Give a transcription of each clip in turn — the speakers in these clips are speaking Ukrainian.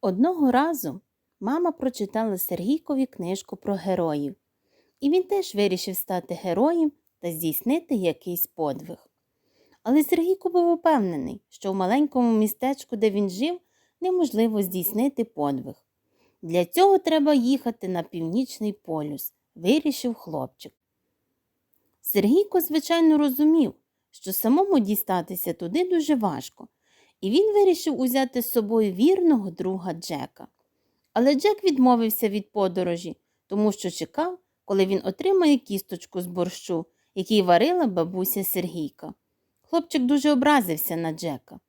Одного разу мама прочитала Сергійкові книжку про героїв, і він теж вирішив стати героєм та здійснити якийсь подвиг. Але Сергійко був упевнений, що в маленькому містечку, де він жив, неможливо здійснити подвиг. Для цього треба їхати на північний полюс, вирішив хлопчик. Сергійко, звичайно, розумів, що самому дістатися туди дуже важко, і він вирішив узяти з собою вірного друга Джека. Але Джек відмовився від подорожі, тому що чекав, коли він отримає кісточку з борщу, який варила бабуся Сергійка. Хлопчик дуже образився на Джека.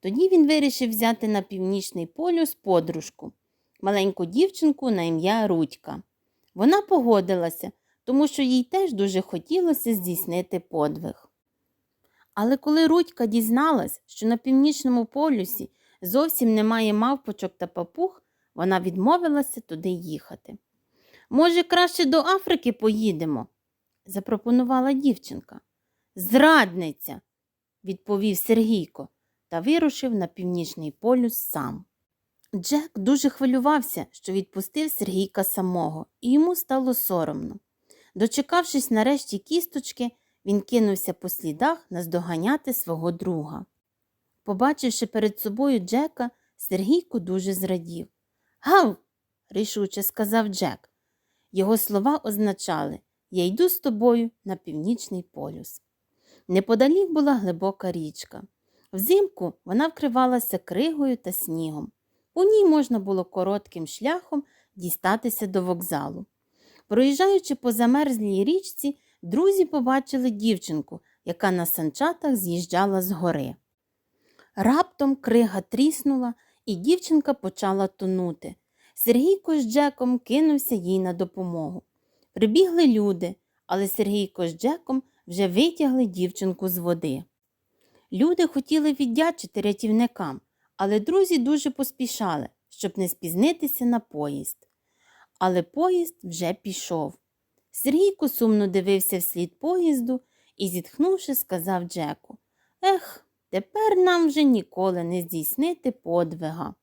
Тоді він вирішив взяти на північний полюс подружку, маленьку дівчинку на ім'я Рудька. Вона погодилася, тому що їй теж дуже хотілося здійснити подвиг. Але коли Рудька дізналась, що на північному полюсі зовсім немає мавпочок та папуг, вона відмовилася туди їхати. Може, краще до Африки поїдемо? запропонувала дівчинка. Зрадниця, відповів Сергійко та вирушив на північний полюс сам. Джек дуже хвилювався, що відпустив Сергійка самого, і йому стало соромно. Дочекавшись нарешті кісточки, він кинувся по слідах наздоганяти свого друга. Побачивши перед собою Джека, Сергійко дуже зрадів. Гав. рішуче сказав Джек. Його слова означали Я йду з тобою на північний полюс. Неподалік була глибока річка. Взимку вона вкривалася кригою та снігом. У ній можна було коротким шляхом дістатися до вокзалу. Проїжджаючи по замерзлій річці, друзі побачили дівчинку, яка на санчатах з'їжджала з гори. Раптом крига тріснула, і дівчинка почала тонути. Сергійко з Джеком кинувся їй на допомогу. Прибігли люди, але Сергійко з Джеком вже витягли дівчинку з води. Люди хотіли віддячити рятівникам, але друзі дуже поспішали, щоб не спізнитися на поїзд. Але поїзд вже пішов. Сергійко сумно дивився вслід поїзду і, зітхнувши, сказав Джеку Ех, тепер нам вже ніколи не здійснити подвига.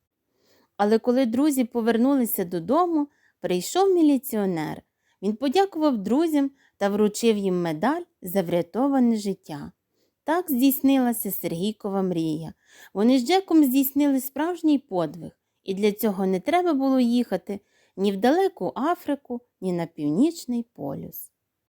Але коли друзі повернулися додому, прийшов міліціонер. Він подякував друзям та вручив їм медаль за врятоване життя. Так здійснилася Сергійкова мрія. Вони з Джеком здійснили справжній подвиг, і для цього не треба було їхати ні в далеку Африку, ні на північний полюс.